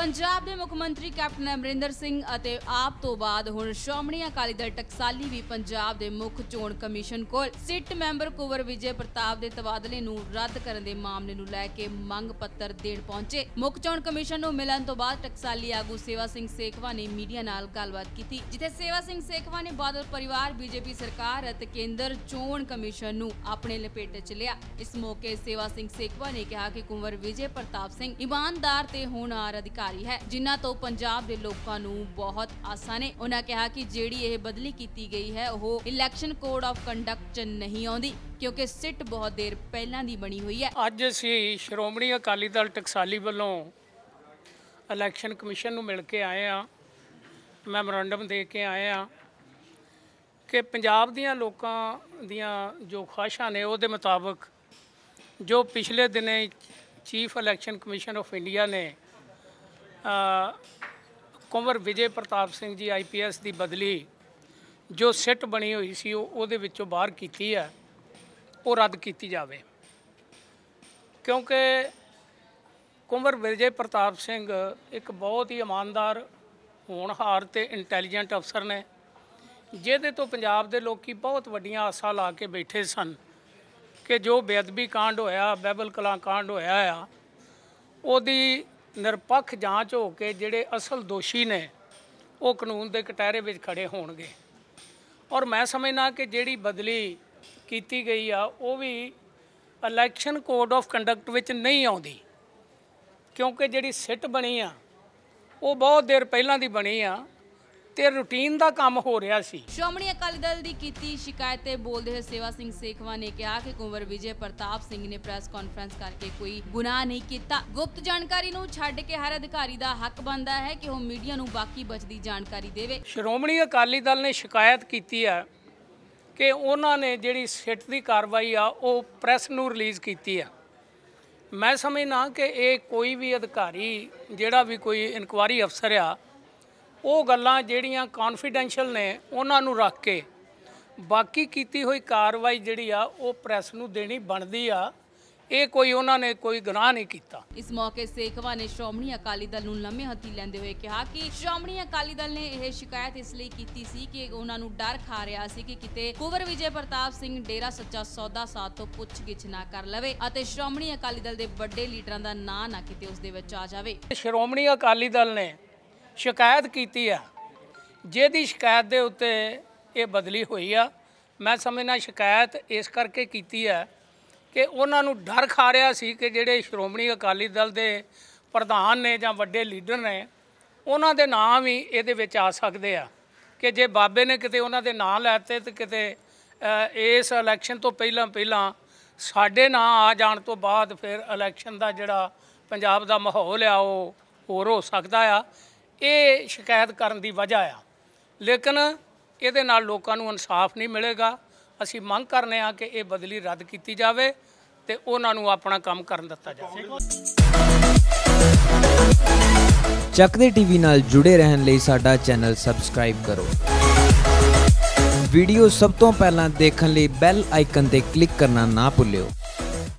ਪੰਜਾਬ ਦੇ ਮੁੱਖ ਮੰਤਰੀ ਕੈਪਟਨ ਅਮਰਿੰਦਰ ਸਿੰਘ ਅਤੇ ਆਪ ਤੋਂ ਬਾਅਦ ਹੁਣ ਸ਼੍ਰੋਮਣੀ ਅਕਾਲੀ ਦਲ ਟਕਸਾਲੀ ਵੀ ਪੰਜਾਬ ਦੇ ਮੁੱਖ ਚੋਣ ਕਮਿਸ਼ਨ ਕੋਲ ਸਿੱਟ ਮੈਂਬਰ ਕੁਵਰ ਵਿਜੇ ਪ੍ਰਤਾਪ ਦੇ ਤਬਾਦਲੇ ਨੂੰ ਰੱਦ ਕਰਨ ਦੇ ਮਾਮਲੇ ਨੂੰ ਲੈ ਕੇ ਮੰਗ ਪੱਤਰ ਦੇਣ ਪਹੁੰਚੇ। ਮੁੱਖ ਚੋਣ ਕਮਿਸ਼ਨ ਨੂੰ ਮਿਲਣ ਤੋਂ ਬਾਅਦ ਟਕਸਾਲੀ ਆਗੂ ਸੇਵਾ ਸਿੰਘ ਸੇਖਵਾ ਨੇ ਮੀਡੀਆ ਨਾਲ ਗੱਲਬਾਤ ਕੀਤੀ, ਜਿੱਥੇ ਸੇਵਾ ਸਿੰਘ ਸੇਖਵਾ ਨੇ ਬਾਦਲ ਪਰਿਵਾਰ, ਬੀਜੇਪੀ ਸਰਕਾਰ ਅਤੇ ਕੇਂਦਰ ਚੋਣ ਕਮਿਸ਼ਨ ਨੂੰ ਆਪਣੇ ਲਪੇਟੇ 'ਚ ਲਿਆ। ਇਸ ਮੌਕੇ ਸੇਵਾ ਸਿੰਘ ਸੇਖਵਾ ਨੇ ਕਿਹਾ ਕਿ ਕੁੰਵਰ ਵਿਜੇ ਪ੍ਰਤਾਪ ਸਿੰਘ ਇਮਾਨਦਾਰ ਤੇ ਹੋਣਹਾਰ ਅਧਿਕਾਰੀ ਹੈ। ਜਿਨ੍ਹਾਂ ਤੋਂ ਪੰਜਾਬ ਦੇ ਲੋਕਾਂ ਨੂੰ ਬਹੁਤ ਆਸਾਂ ਨੇ। ਉਹਨਾਂ ਕਿਹਾ ਕਿ ਜਿਹੜੀ ਇਹ ਬਦਲੀ ਕੀਤੀ ਗਈ ਹੈ, ਉਹ ਇਲੈਕਸ਼ਨ ਕੋਡ ਆਫ ਕੰਡਕਟ 'ਚ ਨਹੀਂ ਆਉਂਦੀ, ਕਿਉਂਕਿ ਸਿੱਟ ਬਹੁਤ ਦੇਰ ਪਹਿਲਾਂ ਦੀ ਬਣੀ ਹੋਈ ਹੈ। ਅੱਜ ਅਸੀਂ ਸ਼੍ਰੋਮਣੀ ਅਕਾਲੀ ਦਲ ਟਕਸਾਲੀ ਵੱਲੋਂ ਇਲੈਕਸ਼ਨ ਕਮਿਸ਼ਨ ਨੂੰ ਮਿਲ ਕੇ ਆਏ ਆ ਮੈਮੋਰੰਡਮ ਦੇ ਕੇ ਆਏ ਆ ਕਿ ਪੰਜਾਬ ਦੀਆਂ ਲੋਕਾਂ ਦੀਆਂ ਜੋ ਖਾਸ਼ਾਂ ਨੇ, ਉਹਦੇ ਮੁਤਾਬਕ ਜੋ ਪਿਛਲੇ ਦਿਨੇ chief election commission of India ਨੇ ਕੁੰਵਰ ਵਿਜੇ ਪ੍ਰਤਾਪ ਸਿੰਘ ਜੀ ਆਈਪੀਐਸ ਦੀ ਬਦਲੀ ਜੋ ਸਿੱਟ ਬਣੀ ਹੋਈ ਸੀ, ਉਹ ਉਹਦੇ ਵਿੱਚੋਂ ਬਾਹਰ ਕੀਤੀ ਹੈ, ਉਹ ਰੱਦ ਕੀਤੀ ਜਾਵੇ। ਕਿਉਂਕਿ ਕੁੰਵਰ ਵਿਜੇ ਪ੍ਰਤਾਪ ਸਿੰਘ ਇੱਕ ਬਹੁਤ ਹੀ ਇਮਾਨਦਾਰ, ਹੋਣਹਾਰ ਤੇ ਇੰਟੈਲੀਜੈਂਟ ਅਫਸਰ ਨੇ, ਜਿਹਦੇ ਤੋਂ ਪੰਜਾਬ ਦੇ ਲੋਕੀ ਬਹੁਤ ਵੱਡੀਆਂ ਆਸਾਂ ਲਾ ਕੇ ਬੈਠੇ ਸਨ ਕਿ ਜੋ ਬੇਅਦਬੀ ਕਾਂਡ ਹੋਇਆ ਬੈਬਲ ਕਲਾਂ ਕਾਂਡ ਹੋਇਆ ਆ, ਉਹਦੀ ਨਿਰਪੱਖ ਜਾਂਚ ਹੋ ਕੇ ਜਿਹੜੇ ਅਸਲ ਦੋਸ਼ੀ ਨੇ, ਉਹ ਕਾਨੂੰਨ ਦੇ ਕਟਹਿਰੇ ਵਿੱਚ ਖੜੇ ਹੋਣਗੇ। ਔਰ ਮੈਂ ਸਮਝਣਾ ਕਿ ਜਿਹੜੀ ਬਦਲੀ ਕੀਤੀ ਗਈ ਆ, ਉਹ ਵੀ ਇਲੈਕਸ਼ਨ ਕੋਡ ਆਫ ਕੰਡਕਟ ਵਿੱਚ ਨਹੀਂ ਆਉਂਦੀ। ਕਿਉਂਕਿ ਜਿਹੜੀ ਸਿੱਟ ਬਣੀ ਆ, ਉਹ ਬਹੁਤ ਦੇਰ ਪਹਿਲਾਂ ਦੀ ਬਣੀ ਆ ਤੇ ਰੂਟੀਨ ਦਾ ਕੰਮ ਹੋ ਰਿਹਾ ਸੀ। ਸ਼੍ਰੋਮਣੀ ਅਕਾਲੀ ਦਲ ਦੀ ਕੀਤੀ ਸ਼ਿਕਾਇਤ ਤੇ ਬੋਲਦੇ ਹੋਏ ਸੇਵਾ ਸਿੰਘ ਸੇਖਵਾ ਨੇ ਕਿਹਾ ਕਿ ਕੁੰਵਰ ਵਿਜੇ ਪ੍ਰਤਾਪ ਸਿੰਘ ਨੇ ਪ੍ਰੈਸ ਕਾਨਫਰੰਸ ਕਰਕੇ ਕੋਈ ਗੁਨਾਹ ਨਹੀਂ ਕੀਤਾ। ਗੁਪਤ ਜਾਣਕਾਰੀ ਨੂੰ ਛੱਡ ਕੇ ਹਰ ਅਧਿਕਾਰੀ ਦਾ ਹੱਕ ਬਣਦਾ ਹੈ ਕਿ ਉਹ ਮੀਡੀਆ ਨੂੰ ਬਾਕੀ ਬਚਦੀ ਜਾਣਕਾਰੀ ਦੇਵੇ। ਸ਼੍ਰੋਮਣੀ ਅਕਾਲੀ ਦਲ ਨੇ ਸ਼ਿਕਾਇਤ ਕੀਤੀ ਆ ਕਿ ਉਹਨਾਂ ਨੇ ਜਿਹੜੀ ਸਿੱਟ ਦੀ ਕਾਰਵਾਈ ਆ ਉਹ ਪ੍ਰੈਸ ਨੂੰ ਰਿਲੀਜ਼ ਕੀਤੀ ਆ ਮੈਂ ਸਮਝਣਾ ਕਿ ਇਹ ਕੋਈ ਵੀ ਅਧਿਕਾਰੀ ਜਿਹੜਾ ਵੀ ਕੋਈ ਇਨਕੁਆਰੀ ਅਫਸਰ ਆ ਉਹ ਗੱਲਾਂ ਜਿਹੜੀਆਂ ਕੌਨਫੀਡੈਂਸ਼ੀਅਲ ਨੇ ਉਹਨਾਂ ਨੂੰ ਰੱਖ ਕੇ ਬਾਕੀ ਕੀਤੀ ਹੋਈ ਕਾਰਵਾਈ ਜਿਹੜੀ ਆ ਉਹ ਪ੍ਰੈਸ ਨੂੰ ਦੇਣੀ ਬਣਦੀ ਆ। ਇਹ ਕੋਈ ਉਹਨਾਂ ਨੇ ਕੋਈ ਗੁਨਾਹ ਨਹੀਂ ਕੀਤਾ। ਇਸ ਮੌਕੇ ਸੇਖਵਾ ਨੇ ਸ਼੍ਰੋਮਣੀ ਅਕਾਲੀ ਦਲ ਨੂੰ ਲੰਮੇ ਹੱਥੀ ਲੈਂਦੇ ਹੋਏ ਕਿਹਾ ਕਿ ਸ਼੍ਰੋਮਣੀ ਅਕਾਲੀ ਦਲ ਨੇ ਇਹ ਸ਼ਿਕਾਇਤ ਇਸ ਲਈ ਕੀਤੀ ਸੀ ਕਿ ਉਹਨਾਂ ਨੂੰ ਡਰ ਖਾ ਰਿਹਾ ਸੀ ਕਿ ਕਿਤੇ ਕੁੰਵਰ ਵਿਜੇ ਪ੍ਰਤਾਪ ਸਿੰਘ ਡੇਰਾ ਸੱਚਾ ਸੌਦਾ ਸਾਧ ਤੋਂ ਪੁੱਛਗਿੱਛ ਨਾ ਕਰ ਲਵੇ ਅਤੇ ਸ਼੍ਰੋਮਣੀ ਅਕਾਲੀ ਦਲ ਦੇ ਵੱਡੇ ਲੀਡਰਾਂ ਦਾ ਨਾਂ ਨਾ ਕਿਤੇ ਉਸ ਦੇ ਵਿੱਚ ਆ ਜਾਵੇ। ਸ਼੍ਰੋਮਣੀ ਅਕਾਲੀ ਦਲ ਨੇ ਸ਼ਿਕਾਇਤ ਕੀਤੀ ਆ। ਜਿਹਦੀ ਸ਼ਿਕਾਇਤ ਦੇ ਉੱਤੇ ਇਹ ਬਦਲੀ ਹੋਈ ਆ। ਮੈਂ ਸਮਝਣਾ ਸ਼ਿਕਾਇਤ ਇਸ ਕਰਕੇ ਕੀਤੀ ਆ ਕਿ ਉਹਨਾਂ ਨੂੰ ਡਰ ਖਾ ਰਿਹਾ ਸੀ ਕਿ ਜਿਹੜੇ ਸ਼੍ਰੋਮਣੀ ਅਕਾਲੀ ਦਲ ਦੇ ਪ੍ਰਧਾਨ ਨੇ ਜਾਂ ਵੱਡੇ ਲੀਡਰ ਨੇ, ਉਹਨਾਂ ਦੇ ਨਾਂ ਵੀ ਇਹਦੇ ਵਿੱਚ ਆ ਸਕਦੇ ਆ। ਕਿ ਜੇ ਬਾਬੇ ਨੇ ਕਿਤੇ ਉਹਨਾਂ ਦੇ ਨਾਂ ਲੈਤੇ ਤੇ ਕਿਤੇ ਇਸ ਇਲੈਕਸ਼ਨ ਤੋਂ ਪਹਿਲਾਂ ਪਹਿਲਾਂ ਸਾਡੇ ਨਾਂ ਆ ਜਾਣ ਤੋਂ ਬਾਅਦ ਫਿਰ ਇਲੈਕਸ਼ਨ ਦਾ ਜਿਹੜਾ ਪੰਜਾਬ ਦਾ ਮਾਹੌਲ ਆ, ਉਹ ਹੋਰ ਹੋ ਸਕਦਾ ਆ। ਇਹ ਸ਼ਿਕਾਇਤ ਕਰਨ ਦੀ ਵਜ੍ਹਾ ਆ। ਲੇਕਿਨ ਇਹਦੇ ਨਾਲ ਲੋਕਾਂ ਨੂੰ ਇਨਸਾਫ ਨਹੀਂ ਮਿਲੇਗਾ। ਅਸੀਂ ਮੰਗ ਕਰਨੇ ਆ ਕਿ ਇਹ ਬਦਲੀ ਰੱਦ ਕੀਤੀ ਜਾਵੇ ਤੇ ਉਹਨਾਂ ਨੂੰ ਆਪਣਾ ਕੰਮ ਕਰਨ ਦਿੱਤਾ ਜਾਵੇ। ਚੱਕਦੇ ਟੀਵੀ ਨਾਲ ਜੁੜੇ ਰਹਿਣ ਲਈ ਸਾਡਾ ਚੈਨਲ ਸਬਸਕ੍ਰਾਈਬ ਕਰੋ। ਵੀਡੀਓ ਸਭ ਤੋਂ ਪਹਿਲਾਂ ਦੇਖਣ ਲਈ ਬੈਲ ਆਈਕਨ ਤੇ ਕਲਿੱਕ ਕਰਨਾ ਨਾ ਭੁੱਲਿਓ।